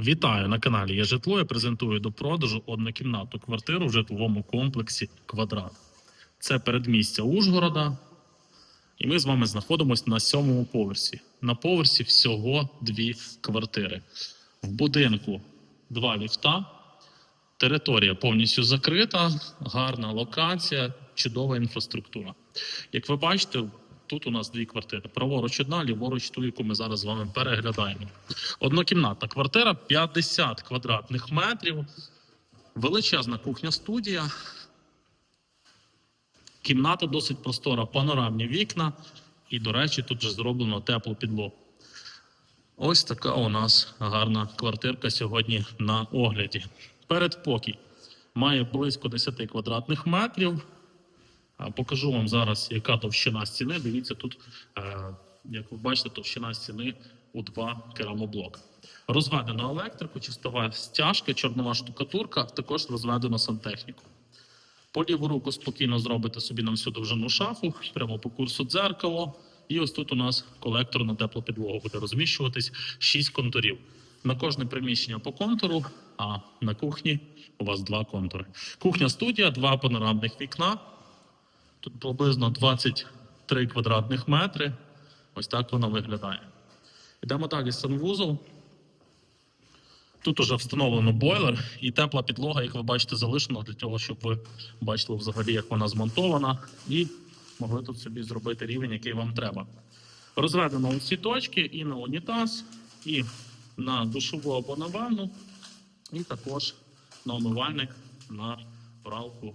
Вітаю на каналі Є житло. Я презентую до продажу однокімнатну квартиру в житловому комплексі Квадрат. Це передмістя Ужгорода. І ми з вами знаходимося на сьомому поверсі. На поверсі всього дві квартири. В будинку два ліфта. Територія повністю закрита, гарна локація, чудова інфраструктура. Як ви бачите, тут у нас дві квартири. Праворуч одна, ліворуч ту, яку ми зараз з вами переглядаємо. Однокімнатна квартира 50 квадратних метрів, величезна кухня-студія. Кімната досить простора, панорамні вікна. І, до речі, тут же зроблено теплу підлогу. Ось така у нас гарна квартирка сьогодні на огляді. Передпокій має близько 10 квадратних метрів. Покажу вам зараз, яка товщина стіни. Дивіться, тут, е, як ви бачите, товщина стіни у два керамоблока. Розведено електрику, чистова стяжка, чорнова штукатурка, також розведено сантехніку. По ліву руку спокійно зробите собі на всю довжину шафу, прямо по курсу дзеркало. І ось тут у нас колектор на теплу підлогу буде розміщуватись 6 контурів. На кожне приміщення по контуру, а на кухні у вас два контури. Кухня студія, два панорамних вікна. Тут приблизно 23 квадратних метри. Ось так вона виглядає. Йдемо далі санвузол. Тут уже встановлено бойлер і тепла підлога, як ви бачите, залишена для того, щоб ви бачили взагалі, як вона змонтована, і могли тут собі зробити рівень, який вам треба. Розведено усі точки і на унітаз, і на душову або на ванну, і також на омивальник, на пралку.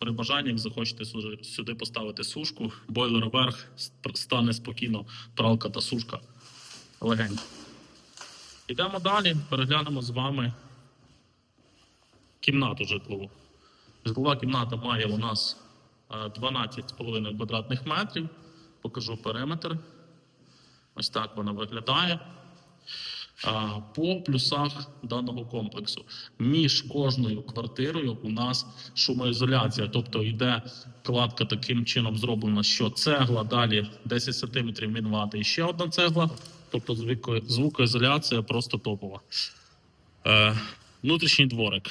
При бажанні, як захочете сюди- поставити сушку, бойлер вверх, стане спокійно пралка та сушка легенько. Йдемо далі, переглянемо з вами кімнату житлову. Житлова кімната має у нас е, 12,5 квадратних метрів. Покажу периметр. Ось так вона виглядає. По плюсах даного комплексу. Між кожною квартирою у нас шумоізоляція, тобто йде кладка таким чином зроблена, що цегла далі 10 см мінвати і ще одна цегла, тобто звукоізоляція просто топова. Е, внутрішній дворик.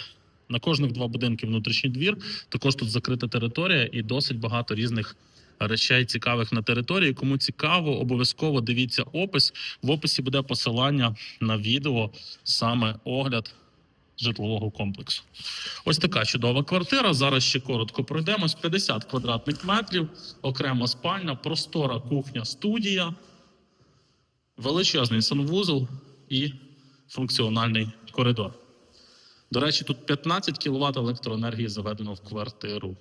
На кожних два будинки внутрішній двір. Також тут закрита територія і досить багато різних речей цікавих на території. Кому цікаво, обов'язково дивіться опис. В описі буде посилання на відео, саме огляд житлового комплексу. Ось така чудова квартира. Зараз ще коротко пройдемось. 50 квадратних метрів, окрема спальня, простора кухня, студія, величезний санвузол і функціональний коридор. До речі, тут 15 кВт електроенергії заведено в квартиру.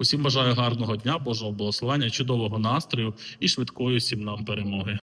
Усім бажаю гарного дня, Божого благословення, чудового настрою і швидкої всім нам перемоги.